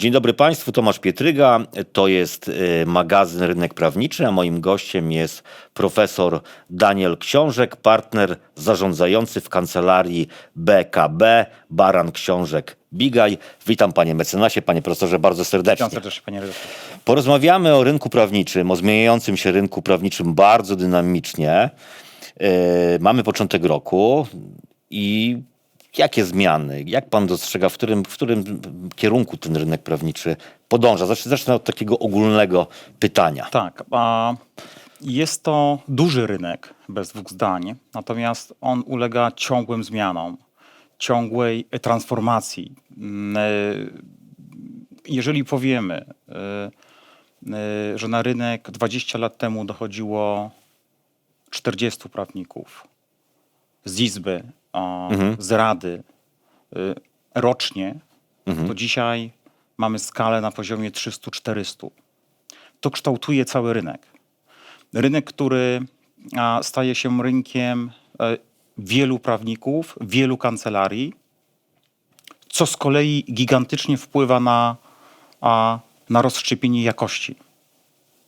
Dzień dobry Państwu, Tomasz Pietryga. To jest y, magazyn Rynek Prawniczy, a moim gościem jest profesor Daniel Książek, partner zarządzający w kancelarii BKB Baran Książek Bigaj. Witam panie mecenasie, panie profesorze bardzo serdecznie. Witam serdecznie, panie redaktorze. Porozmawiamy o rynku prawniczym, o zmieniającym się rynku prawniczym bardzo dynamicznie. Yy, mamy początek roku i jakie zmiany, jak pan dostrzega, w którym, w którym kierunku ten rynek prawniczy podąża? Zacznę, zacznę od takiego ogólnego pytania. Tak, a jest to duży rynek, bez dwóch zdań, natomiast on ulega ciągłym zmianom, ciągłej transformacji. Mm, e, Jeżeli powiemy, e, e, że na rynek 20 lat temu dochodziło 40 prawników z izby, a, z rady y, rocznie, to dzisiaj mamy skalę na poziomie 300-400. To kształtuje cały rynek. Rynek, który a, staje się rynkiem e, wielu prawników, wielu kancelarii, co z kolei gigantycznie wpływa na, a, na rozszczepienie jakości.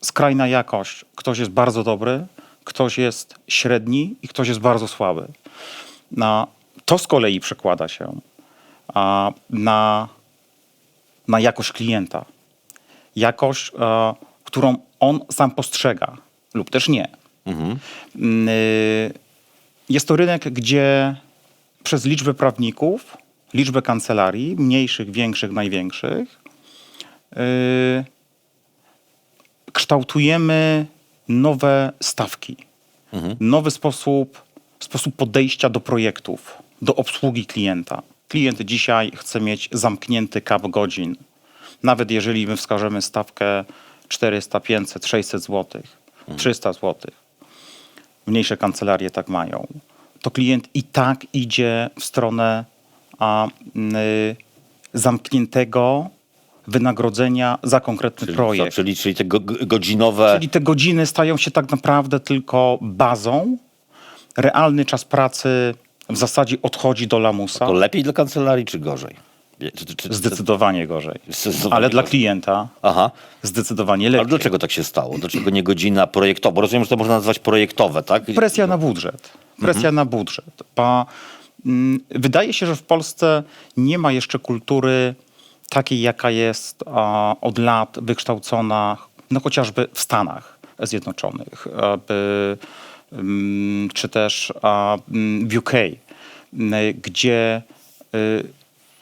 Skrajna jakość. Ktoś jest bardzo dobry, ktoś jest średni i ktoś jest bardzo słaby. Na, to z kolei przekłada się a, na, na jakość klienta. Jakość, e, którą on sam postrzega lub też nie. Mm, y, Jest to rynek, gdzie przez liczbę prawników, liczbę kancelarii, mniejszych, większych, największych, y, kształtujemy nowe stawki, nowy sposób, sposób podejścia do projektów, do obsługi klienta. Klient dzisiaj chce mieć zamknięty kap godzin. Nawet jeżeli my wskażemy stawkę 400, 500, 600 zł, 300 zł, mniejsze kancelarie tak mają, to klient i tak idzie w stronę a, y, zamkniętego wynagrodzenia za konkretny Czyli, projekt. co, czyli, czyli te go, godzinowe... Czyli te godziny stają się tak naprawdę tylko bazą. Realny czas pracy w zasadzie odchodzi do lamusa. To lepiej dla kancelarii czy gorzej? Czy, czy, czy, Zdecydowanie gorzej. Zdecydowanie Ale dla gorzej. klienta Aha. zdecydowanie Ale lepiej. dlaczego tak się stało? Dlaczego nie godzina projektowa? Bo rozumiem, że to można nazwać projektowe, tak? Presja na budżet. Presja na budżet. Pa, mm, wydaje się, że w Polsce nie ma jeszcze kultury takiej, jaka jest a, od lat wykształcona, no chociażby w Stanach Zjednoczonych, aby, czy też w UK, gdzie, y,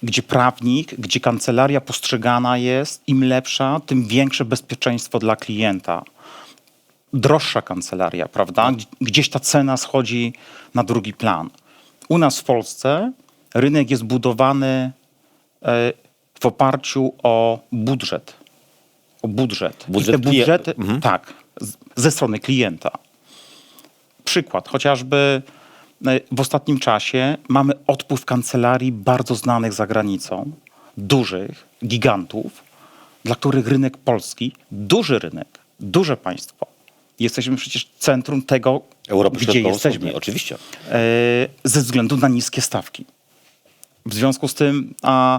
gdzie prawnik, gdzie kancelaria postrzegana jest, im lepsza, tym większe bezpieczeństwo dla klienta droższa kancelaria, prawda? Gdzie- Gdzieś ta cena schodzi na drugi plan. U nas w Polsce rynek jest budowany e, w oparciu o budżet. O budżet. Budżet I te budżety, Mhm. tak, ze strony klienta. Przykład, chociażby e, w ostatnim czasie mamy odpływ kancelarii bardzo znanych za granicą, dużych, gigantów, dla których rynek polski, duży rynek, duże państwo, jesteśmy przecież centrum tego, Europy gdzie jesteśmy, oczywiście. e, ze względu na niskie stawki. W związku z tym a,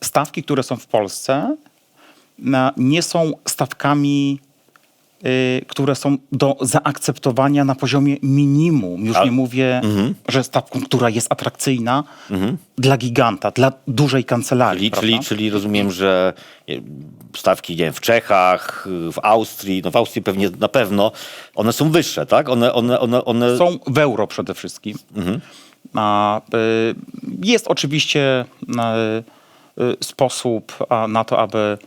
stawki, które są w Polsce, nie są stawkami, które są do zaakceptowania na poziomie minimum. Już A- nie mówię, Mhm. że stawką, która jest atrakcyjna dla giganta, dla dużej kancelarii. Czyli, czyli, czyli rozumiem, że nie, stawki nie wiem, w Czechach, w Austrii, no w Austrii pewnie na pewno, one są wyższe, tak? One, one, one, one... są w euro przede wszystkim. A, y, jest oczywiście y, y, sposób a, na to, aby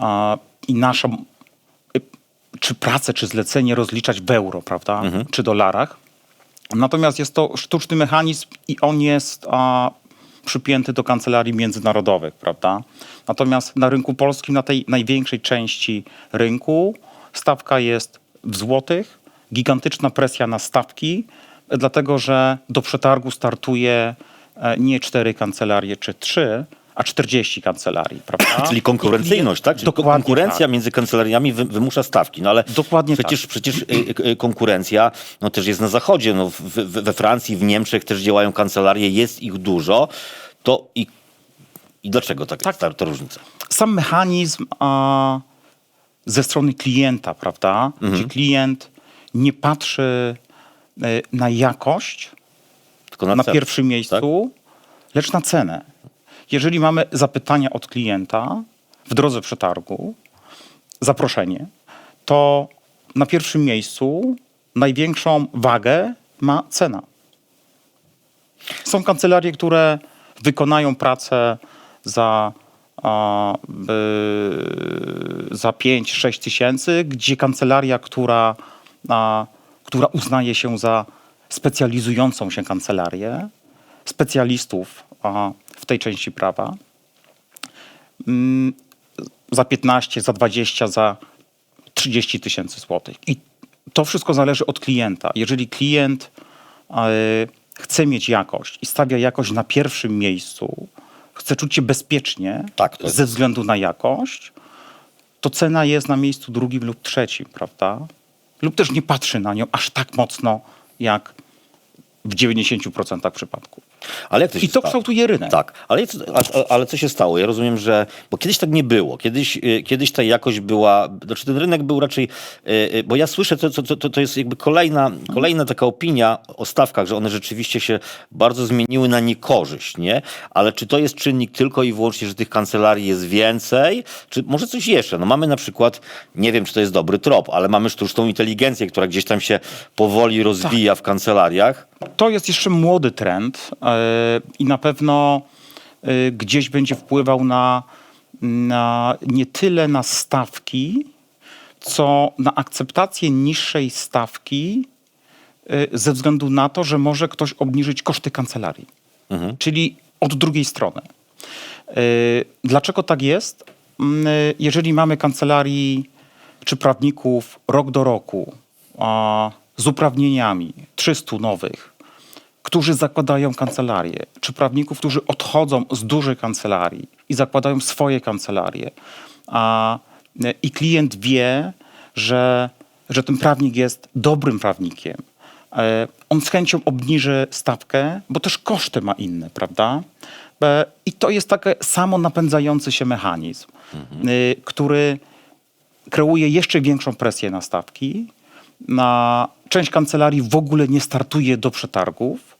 a, i naszą y, czy pracę, czy zlecenie rozliczać w euro, prawda? Czy dolarach. Natomiast jest to sztuczny mechanizm i on jest a, przypięty do kancelarii międzynarodowych, prawda? Natomiast na rynku polskim, na tej największej części rynku, stawka jest w złotych, gigantyczna presja na stawki, dlatego że do przetargu startuje e, nie cztery kancelarie czy trzy, a 40 kancelarii, prawda? Czyli konkurencyjność, tak? Czyli Dokładnie konkurencja tak. między kancelariami wy, wymusza stawki. No ale Dokładnie przecież, tak. przecież y, y, konkurencja no, też jest na zachodzie. No, w, we Francji, w Niemczech też działają kancelarie, jest ich dużo. To i I dlaczego tak, Tak. ta, ta różnica? sam mechanizm a, ze strony klienta, prawda? Gdzie klient nie patrzy na jakość Tylko na, cel, pierwszym miejscu, lecz na cenę. Jeżeli mamy zapytania od klienta w drodze przetargu, zaproszenie, to na pierwszym miejscu największą wagę ma cena. Są kancelarie, które wykonają pracę za, za 5-6 tysięcy, gdzie kancelaria, która, a, która uznaje się za specjalizującą się kancelarię, specjalistów w tej części prawa, mm, za 15, za 20, za 30 tysięcy złotych. I to wszystko zależy od klienta. Jeżeli klient e, chce mieć jakość i stawia jakość na pierwszym miejscu, chce czuć się bezpiecznie Tak, ze względu na jakość, to cena jest na miejscu drugim lub trzecim, prawda? Lub też nie patrzy na nią aż tak mocno, jak w 90% przypadków. Ale jak to się I to stało? kształtuje rynek. Tak, ale, ale co się stało? Ja rozumiem, że. Bo kiedyś tak nie było. Kiedyś, y, kiedyś ta jakość była. Znaczy ten rynek był raczej. y, y, Bo ja słyszę, to, to, to, to jest jakby kolejna, kolejna taka opinia o stawkach, że one rzeczywiście się bardzo zmieniły na niekorzyść, nie? Ale czy to jest czynnik tylko i wyłącznie, że tych kancelarii jest więcej? Czy może coś jeszcze? No mamy na przykład, nie wiem, czy to jest dobry trop, ale mamy sztuczną inteligencję, która gdzieś tam się powoli rozwija w kancelariach. To jest jeszcze młody trend e, i na pewno e, gdzieś będzie wpływał na, na nie tyle na stawki, co na akceptację niższej stawki e, ze względu na to, że może ktoś obniżyć koszty kancelarii. Czyli od drugiej strony. E, Dlaczego tak jest? Mm, e, Jeżeli mamy kancelarii czy prawników rok do roku a, z uprawnieniami 300 nowych, którzy zakładają kancelarię, czy prawników, którzy odchodzą z dużej kancelarii i zakładają swoje kancelarie, a, e, i klient wie, że, że ten prawnik jest dobrym prawnikiem, e, on z chęcią obniży stawkę, bo też koszty ma inne, prawda? E, I to jest taki samo napędzający się mechanizm, y, który kreuje jeszcze większą presję na stawki. Na część kancelarii w ogóle nie startuje do przetargów.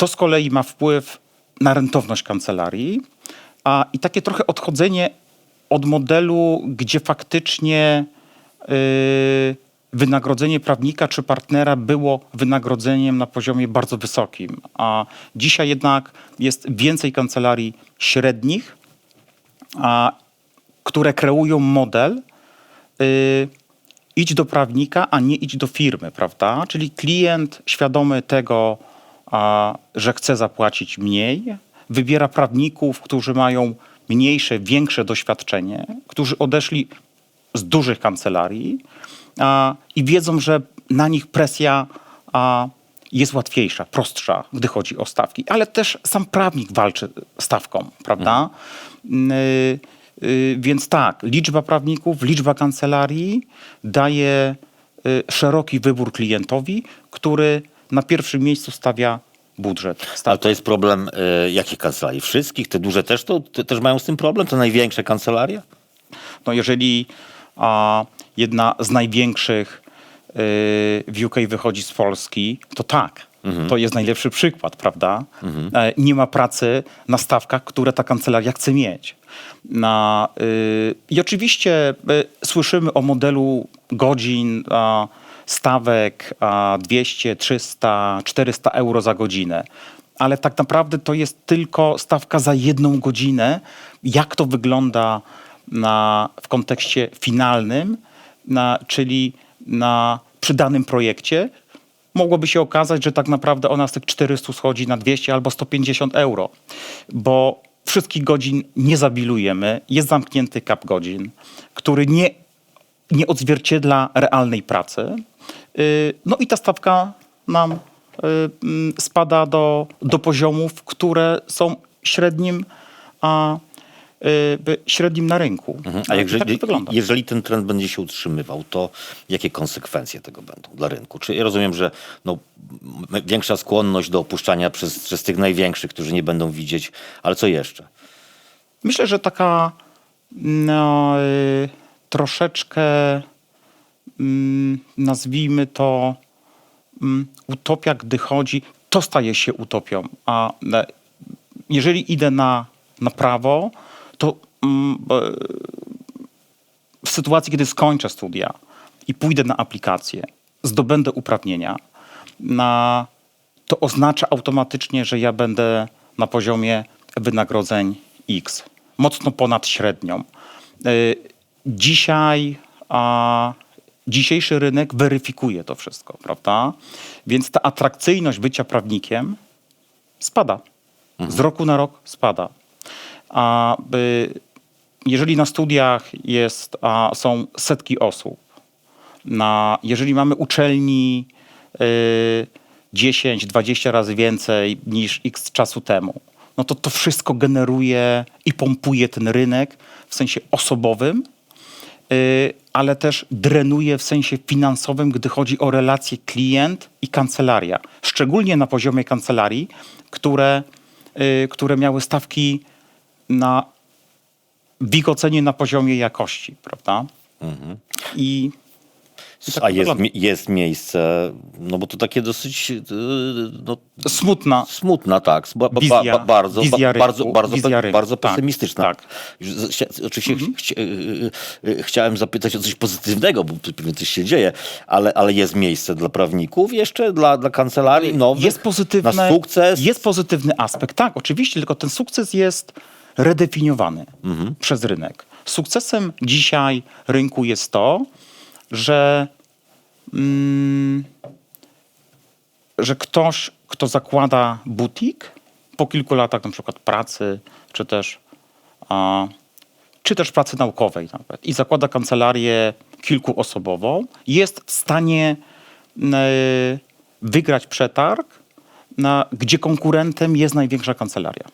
To z kolei ma wpływ na rentowność kancelarii. A, I takie trochę odchodzenie od modelu, gdzie faktycznie y, wynagrodzenie prawnika czy partnera było wynagrodzeniem na poziomie bardzo wysokim. A dzisiaj jednak jest więcej kancelarii średnich, a, które kreują model, y, idź do prawnika, a nie idź do firmy, prawda? Czyli klient świadomy tego, a, że chce zapłacić mniej, wybiera prawników, którzy mają mniejsze, większe doświadczenie, którzy odeszli z dużych kancelarii a, i wiedzą, że na nich presja a, jest łatwiejsza, prostsza, gdy chodzi o stawki. Ale też sam prawnik walczy stawką, prawda? Y, y, więc tak, liczba prawników, liczba kancelarii daje y, szeroki wybór klientowi, który na pierwszym miejscu stawia budżet. Ale to jest problem y, jakich kancelarii? Wszystkich? Te duże też, to, te, też mają z tym problem? To największe kancelarie? No jeżeli a, jedna z największych y, w UK wychodzi z Polski, to tak. To jest najlepszy przykład, prawda? E, nie ma pracy na stawkach, które ta kancelaria chce mieć. Na, y, I oczywiście y, słyszymy o modelu godzin, a, stawek a, 200, 300, 400 euro za godzinę. Ale tak naprawdę to jest tylko stawka za jedną godzinę. Jak to wygląda na, w kontekście finalnym, na, czyli na, przy danym projekcie, mogłoby się okazać, że tak naprawdę ona z tych 400 schodzi na 200 albo 150 euro, bo wszystkich godzin nie zabilujemy, jest zamknięty kap godzin, który nie, nie odzwierciedla realnej pracy. Yy, No i ta stawka nam yy, mm, spada do, do poziomów, które są średnim, a, yy, średnim na rynku. A No i jeżeli, tak to wygląda. jeżeli ten trend będzie się utrzymywał, to jakie konsekwencje tego będą dla rynku? Czy ja rozumiem, że no, większa skłonność do opuszczania przez, przez tych największych, którzy nie będą widzieć, ale co jeszcze? myślę, że taka no, y, troszeczkę mm, nazwijmy to mm, utopia, gdy chodzi, to staje się utopią. A e, jeżeli idę na, na prawo, to mm, e, w sytuacji, kiedy skończę studia i pójdę na aplikację, zdobędę uprawnienia, na, to oznacza automatycznie, że ja będę na poziomie wynagrodzeń X, mocno ponad średnią. Dzisiaj, a, dzisiejszy rynek weryfikuje to wszystko, prawda? Więc ta atrakcyjność bycia prawnikiem spada. Z roku na rok spada. A by, jeżeli na studiach jest, a, są setki osób, na, jeżeli mamy uczelni y, 10-20 razy więcej niż x czasu temu, no to to wszystko generuje i pompuje ten rynek w sensie osobowym, ale też drenuje w sensie finansowym, gdy chodzi o relacje klient i kancelaria. Szczególnie na poziomie kancelarii, które, y, które miały stawki na w ich ocenie na poziomie jakości, prawda? I, i tak A jest, jest miejsce, no bo to takie dosyć yy, no, smutna smutna, tak, ba, ba, ba, bardzo, ba, bardzo, bardzo, pe, bardzo tak, pesymistyczna. tak. Chcia- Oczywiście chci- yy, yy, chciałem zapytać o coś pozytywnego, bo pewnie coś się dzieje, ale, ale jest miejsce dla prawników jeszcze, dla, dla kancelarii nowych, jest pozytywny, na sukces. Jest pozytywny aspekt, tak, oczywiście, tylko ten sukces jest redefiniowany Mhm. przez rynek. Sukcesem dzisiaj rynku jest to, że, mm, że ktoś, kto zakłada butik po kilku latach na przykład pracy, czy też, a, czy też pracy naukowej nawet i zakłada kancelarię kilkuosobową, jest w stanie e, wygrać przetarg, na, gdzie konkurentem jest największa kancelaria.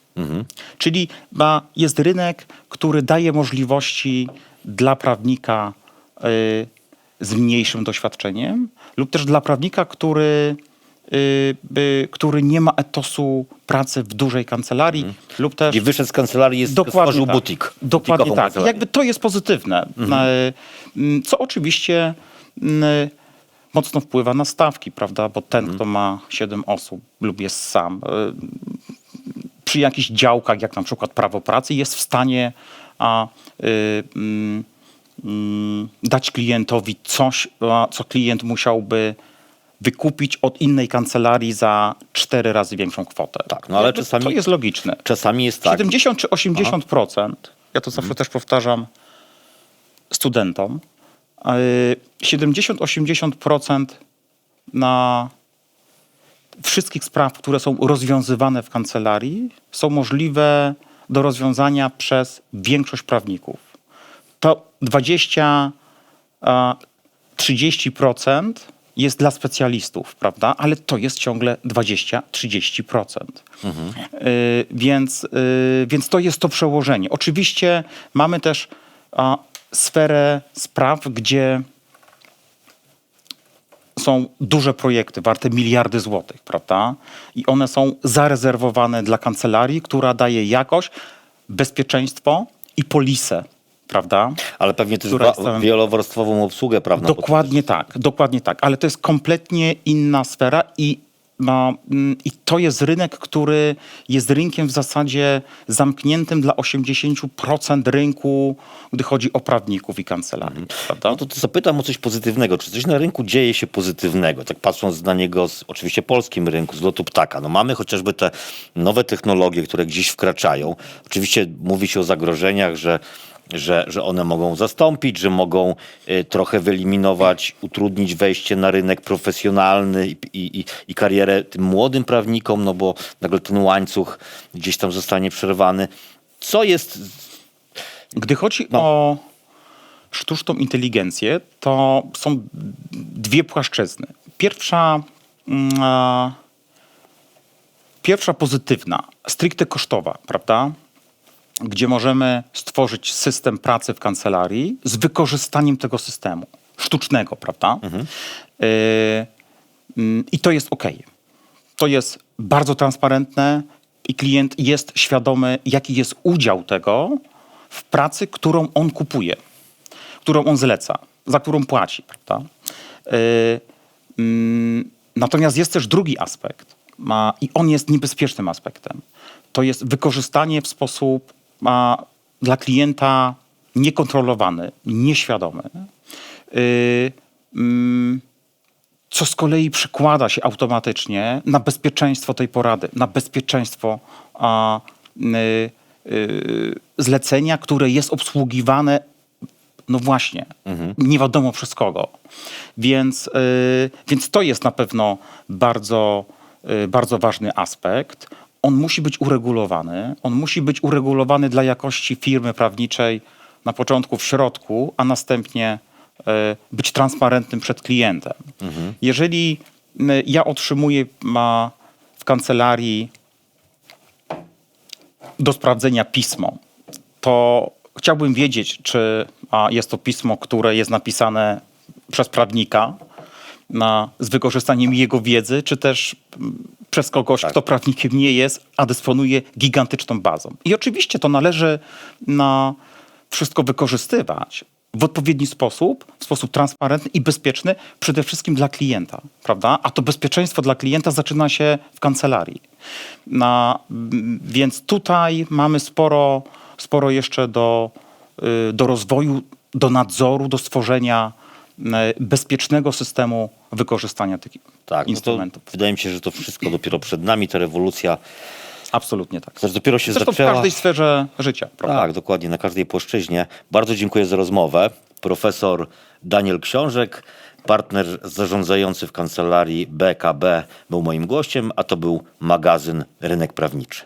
Czyli ma, jest rynek, który daje możliwości dla prawnika y, z mniejszym doświadczeniem lub też dla prawnika, który, y, by, który nie ma etosu pracy w dużej kancelarii lub też I wyszedł z kancelarii, jest, stworzył tak. butik. Dokładnie tak. kancelarię. Jakby to jest pozytywne. E, m, Co oczywiście mocno wpływa na stawki, prawda? Bo ten, kto ma 7 osób lub jest sam, e, przy jakichś działkach, jak na przykład prawo pracy, jest w stanie a, y, mm, dać klientowi coś, co klient musiałby wykupić od innej kancelarii za cztery razy większą kwotę. Tak, no ale Jakby czasami- To jest logiczne. Czasami jest tak. 70 czy 80%, ja to zawsze też powtarzam studentom, yy, 70-80% na wszystkich spraw, które są rozwiązywane w kancelarii, są możliwe do rozwiązania przez większość prawników. To 20 a, 30% jest dla specjalistów, prawda? Ale to jest ciągle 20-30%. Y, więc, y, więc to jest to przełożenie. Oczywiście mamy też a, sferę spraw, gdzie są duże projekty warte miliardy złotych, prawda? I one są zarezerwowane dla kancelarii, która daje jakość, bezpieczeństwo i polisę, prawda? Ale pewnie też wa- jest całym- wielowarstwową obsługę prawną. Dokładnie tak, dokładnie tak. Ale to jest kompletnie inna sfera i, ma, mm, i to jest rynek, który jest rynkiem w zasadzie zamkniętym dla 80% rynku, gdy chodzi o prawników i kancelarii. Prawda? No to, to zapytam o coś pozytywnego. Czy coś na rynku dzieje się pozytywnego? Tak patrząc na niego z oczywiście polskim rynku, z lotu ptaka. No mamy chociażby te nowe technologie, które gdzieś wkraczają. Oczywiście mówi się o zagrożeniach, że, że, że one mogą zastąpić, że mogą y, trochę wyeliminować, utrudnić wejście na rynek profesjonalny i, i, i- karierę tym młodym prawnikom, no bo nagle ten łańcuch gdzieś tam zostanie przerwany. Co jest... Gdy chodzi No. o sztuczną inteligencję, to są dwie płaszczyzny. Pierwsza, mm, pierwsza pozytywna, stricte kosztowa, prawda? Gdzie możemy stworzyć system pracy w kancelarii z wykorzystaniem tego systemu sztucznego, prawda? Y, mm, I to jest ok. To jest bardzo transparentne i klient jest świadomy, jaki jest udział tego w pracy, którą on kupuje, którą on zleca, za którą płaci. Prawda? Y, mm, Natomiast jest też drugi aspekt ma, i on jest niebezpiecznym aspektem. To jest wykorzystanie w sposób ma, dla klienta niekontrolowany, nieświadomy, y, mm, co z kolei przekłada się automatycznie na bezpieczeństwo tej porady, na bezpieczeństwo a, y, y, zlecenia, które jest obsługiwane no właśnie, nie wiadomo przez kogo. Więc, więc to jest na pewno bardzo, bardzo ważny aspekt. On musi być uregulowany. On musi być uregulowany dla jakości firmy prawniczej na początku, w środku, a następnie y, być transparentnym przed klientem. Jeżeli y, ja otrzymuję ma w kancelarii do sprawdzenia pismo, to chciałbym wiedzieć, czy jest to pismo, które jest napisane przez prawnika na, z wykorzystaniem jego wiedzy, czy też przez kogoś, kto prawnikiem nie jest, a dysponuje gigantyczną bazą. I oczywiście to należy na wszystko wykorzystywać w odpowiedni sposób, w sposób transparentny i bezpieczny, przede wszystkim dla klienta, prawda? A to bezpieczeństwo dla klienta zaczyna się w kancelarii. Na, więc tutaj mamy sporo, sporo jeszcze do, y, do rozwoju, do nadzoru, do stworzenia bezpiecznego systemu wykorzystania tych Tak, no instrumentów. wydaje mi się, że to wszystko dopiero przed nami, ta rewolucja Absolutnie tak. też dopiero się Zresztą w zaczęła. każdej sferze życia, prawda? Tak, dokładnie, na każdej płaszczyźnie. Bardzo dziękuję za rozmowę. Profesor Daniel Książek, partner zarządzający w kancelarii BKB był moim gościem, a to był magazyn Rynek Prawniczy.